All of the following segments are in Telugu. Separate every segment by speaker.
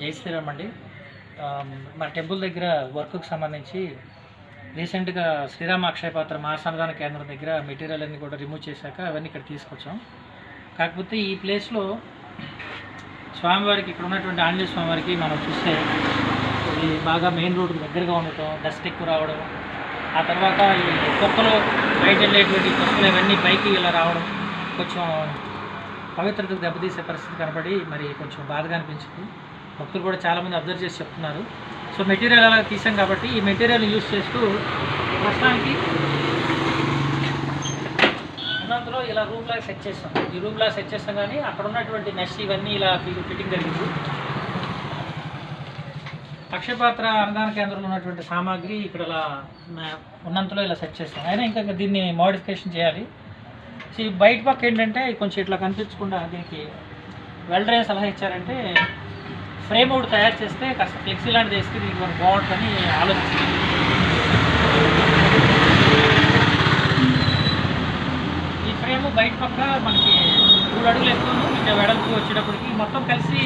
Speaker 1: జై శ్రీరామ్ అండి మా టెంపుల్ దగ్గర వర్క్కి సంబంధించి రీసెంట్గా శ్రీరామ అక్షయ పాత్ర మహాసంధాన కేంద్రం దగ్గర మెటీరియల్ అన్ని కూడా రిమూవ్ చేశాక అవన్నీ ఇక్కడ తీసుకొచ్చాం. కాకపోతే ఈ ప్లేస్లో స్వామివారికి ఇక్కడ ఉన్నటువంటి ఆంజనేయ స్వామివారికి మనం చూస్తే ఇది బాగా మెయిన్ రోడ్కి దగ్గరగా ఉండటం డస్ట్ ఎక్కువ రావడం ఆ తర్వాత ఈ కుక్కలు బయట వెళ్ళేటువంటి కుక్కలు ఇవన్నీ పైకి ఇలా రావడం కొంచెం పవిత్రతకు దెబ్బతీసే పరిస్థితి కనపడి మరి కొంచెం బాధగా అనిపించింది. భక్తులు కూడా చాలామంది అబ్జర్వ్ చేసి చెప్తున్నారు. సో మెటీరియల్ అలా తీసాం కాబట్టి ఈ మెటీరియల్ యూజ్ చేస్తూ ప్రస్తుతానికి ఉన్నందులో ఇలా రూమ్ లాగా సెట్ చేస్తాం ఈ రూమ్ లాగా సెట్ చేస్తాం కానీ అక్కడ ఉన్నటువంటి నెస్ ఇవన్నీ ఇలా ఫిట్టింగ్ జరిగింది. అక్షయపాత్ర అనుదాన కేంద్రంలో ఉన్నటువంటి సామాగ్రి ఇక్కడ ఇలా ఉన్నంతలో ఇలా సెట్ చేస్తాం అయినా ఇంకా దీన్ని మోడిఫికేషన్ చేయాలి. సో బయట పక్క ఏంటంటే కొంచెం ఇట్లా కనిపించకుండా దీనికి వెల్డర్ సలహా ఇచ్చారంటే ఫ్రేమ్ ఒకటి తయారు చేస్తే కాస్త ఫ్లెక్సీ లాంటిది వేస్తే దీనికి మనకు బాగుంటుందని ఆలోచిస్తుంది ఈ ఫ్రేమ్ బయట పక్క మనకి మూడు అడుగులు ఎక్కువ ఇంకా వెడల్పు వచ్చేటప్పటికి మొత్తం కలిసి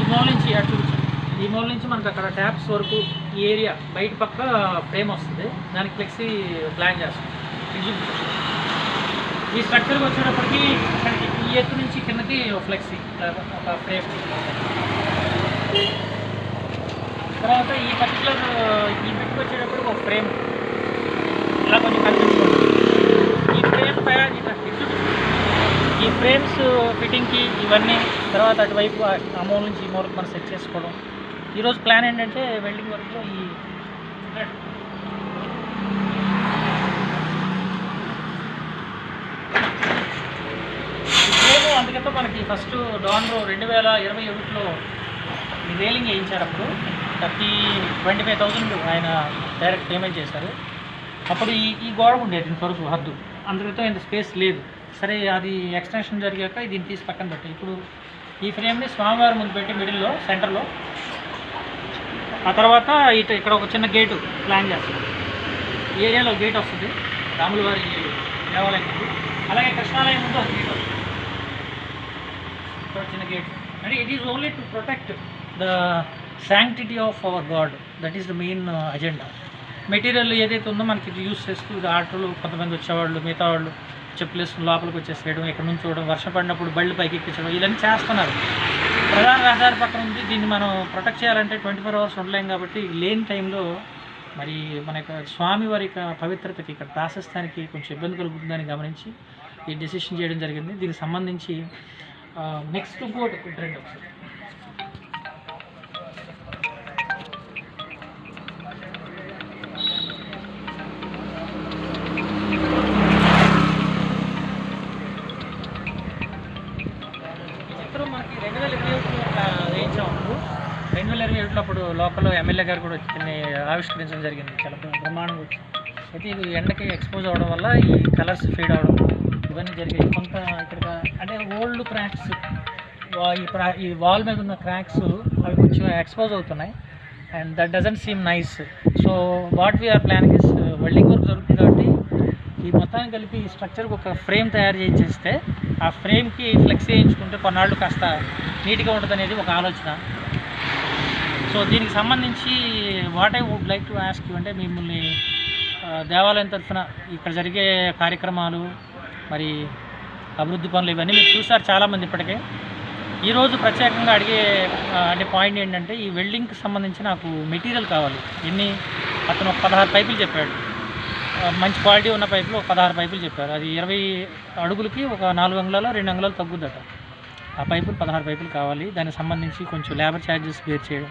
Speaker 1: ఈ మూల నుంచి అటు చూపించండి. ఈ మూల నుంచి మనకు అక్కడ ట్యాప్స్ వరకు ఈ ఏరియా బయట పక్క ఫ్రేమ్ వస్తుంది. దానికి ఫ్లెక్సీ ప్లాన్ చేస్తాం ఈ స్ట్రక్చర్కి వచ్చేటప్పటికి ఈ ఎత్తు నుంచి కిందకి ఫ్లెక్సీ ఒక ఫ్రేమ్. తర్వాత ఈ పర్టికులర్ ఈ బిట్కి వచ్చేటప్పుడు ఒక ఫ్రేమ్ ఇలా కొంచెం కనిపించుకోండి ఈ ఫ్రేమ్ పైన ఈ ఫ్రేమ్స్ ఫిట్టింగ్కి ఇవన్నీ తర్వాత అటువైపు ఆ మూల నుంచి ఈ మూలకు మనం సెట్ చేసుకోవడం. ఈరోజు ప్లాన్ ఏంటంటే వెల్డింగ్ వర్క్లో ఈ ఫ్రేమ్ అందుకంటే మనకి ఫస్ట్ డాన్లో రెండు వేల ఇరవై ఒకటిలో ఈ రేలింగ్ వేయించారు అప్పుడు థర్టీ ట్వంటీ ఫైవ్ థౌసండ్ ఆయన డైరెక్ట్ పేమెంట్ చేశారు. అప్పుడు ఈ ఈ గోడ ఉండేది ఇంతవరకు హద్దు. అందుకతో ఇంత స్పేస్ లేదు. సరే అది ఎక్స్టెన్షన్ జరిగాక దీన్ని తీసి పక్కన పెట్టి ఇప్పుడు ఈ ఫ్రేమ్ని స్వామివారి ముందు పెట్టి మిడిల్లో సెంటర్లో. ఆ తర్వాత ఇటు ఇక్కడ ఒక చిన్న గేటు ప్లాన్ చేస్తాం. ఈ ఏరియాలో గేట్ వస్తుంది. రాముల వారి దేవాలయం అలాగే కృష్ణాలయం ముందు ఒక గేట్ వస్తుంది. ఇక్కడ చిన్న గేట్. అంటే it is only to protect the sanctity of our god that is the main agenda material ఏదైతే ఉందో మనకి ఇది యూస్ చేస్తూ ఆటోలు కొంతమంది వచ్చేవాళ్ళు మిగతా వాళ్ళు చెప్పులు లోపలికి వచ్చేసేయడం ఇక్కడ నుంచి చూడడం వర్షం పడినప్పుడు బళ్ళు పైకి ఎక్కించడం ఇవన్నీ చేస్తున్నారు. ప్రధాన రహదారి పక్కన ఉంది దీన్ని మనం ప్రొటెక్ట్ చేయాలంటే ట్వంటీ ఫోర్ అవర్స్ ఉండలేం కాబట్టి లేని టైంలో మరి మన యొక్క స్వామి వారి యొక్క పవిత్రతకి ఇక్కడ ప్రాశస్తానికి కొంచెం ఇబ్బంది కలుగుతుందని గమనించి ఈ డెసిషన్ చేయడం జరిగింది. దీనికి సంబంధించి నెక్స్ట్ బోర్డ్ రెండు ఒకసారి రెండు వేల ఇరవై ఒకటి ఒక వేయించాం రెండు వేల ఇరవై ఒకటిలో అప్పుడు లోకల్ ఎమ్మెల్యే గారు కూడా వచ్చి ఆవిష్కరించడం జరిగింది. చాలా బ్రహ్మాండంగా వచ్చి అయితే ఇది ఎండకి ఎక్స్పోజ్ అవ్వడం వల్ల ఈ కలర్స్ ఫీడ్ అవడం ఇవన్నీ జరిగాయి. కొంత ఇక్కడ అంటే ఓల్డ్ క్రాక్స్ ఈ ప్రా- ఈ వాల్ మీద ఉన్న క్రాక్స్ అవి కొంచెం ఎక్స్పోజ్ అవుతున్నాయి. And that doesn't seem nice so what we are planning is welding work జరుగుతుంది కాబట్టి ఈ మొత్తాన్ని కలిపి ఈ స్ట్రక్చర్కి ఒక ఫ్రేమ్ తయారు చేసేస్తే ఆ ఫ్రేమ్కి ఫ్లెక్స్ వేయించుకుంటే కొన్నాళ్ళు కాస్త నీట్గా ఉంటుంది అనేది ఒక ఆలోచన. సో దీనికి సంబంధించి what I would like to ask you అంటే మిమ్మల్ని దేవాలయం తరఫున ఇక్కడ జరిగే కార్యక్రమాలు మరి అభివృద్ధి పనులు ఇవన్నీ మీరు చూసారు చాలామంది ఇప్పటికే. ఈరోజు ప్రత్యేకంగా అడిగే అంటే పాయింట్ ఏంటంటే ఈ వెల్డింగ్కి సంబంధించి నాకు మెటీరియల్ కావాలి. ఎన్ని? అతను ఒక పదహారు పైపులు చెప్పాడు. మంచి క్వాలిటీ ఉన్న పైపులు ఒక పదహారు పైపులు చెప్పారు. అది ఇరవై అడుగులకి ఒక నాలుగు అంగుళాలు రెండు అంగుళాలు తగ్గుద్దట. ఆ పైపులు పదహారు పైపులు కావాలి. దానికి సంబంధించి కొంచెం లేబర్ ఛార్జెస్ బేర్ చేయడం.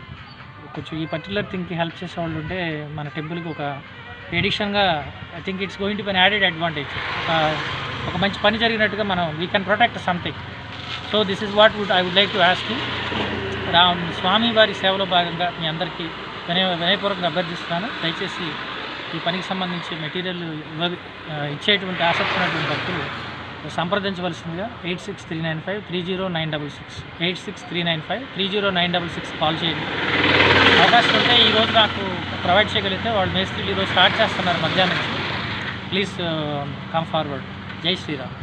Speaker 1: కొంచెం ఈ పర్టికులర్ థింగ్కి హెల్ప్ చేసే వాళ్ళు ఉంటే మన టెంపుల్కి ఒక ఎడిషన్గా I think it's going to be added advantage ఒక మంచి పని జరిగినట్టుగా మనం we can protect something so this is what would I would like to ask Ram Swami వారి సేవలో భాగంగా మీ అందరికీ వినయ వినయపూర్వకంగా అభ్యర్థిస్తున్నాను. దయచేసి ఈ పనికి సంబంధించి మెటీరియల్ ఇచ్చేటువంటి ఆసక్తి ఉన్నటువంటి భక్తులు సంప్రదించవలసిందిగా eight six three nine five three zero nine double six eight six three nine five three zero nine double six call చేయండి. అవకాశం ఉంటే ఈరోజు నాకు ప్రొవైడ్ చేయగలిగితే వాళ్ళు మేస్త్రీలు ఈరోజు స్టార్ట్ చేస్తున్నారు మధ్యాహ్నం నుంచి. ప్లీజ్ కమ్ ఫార్వర్డ్ జై శ్రీరామ్.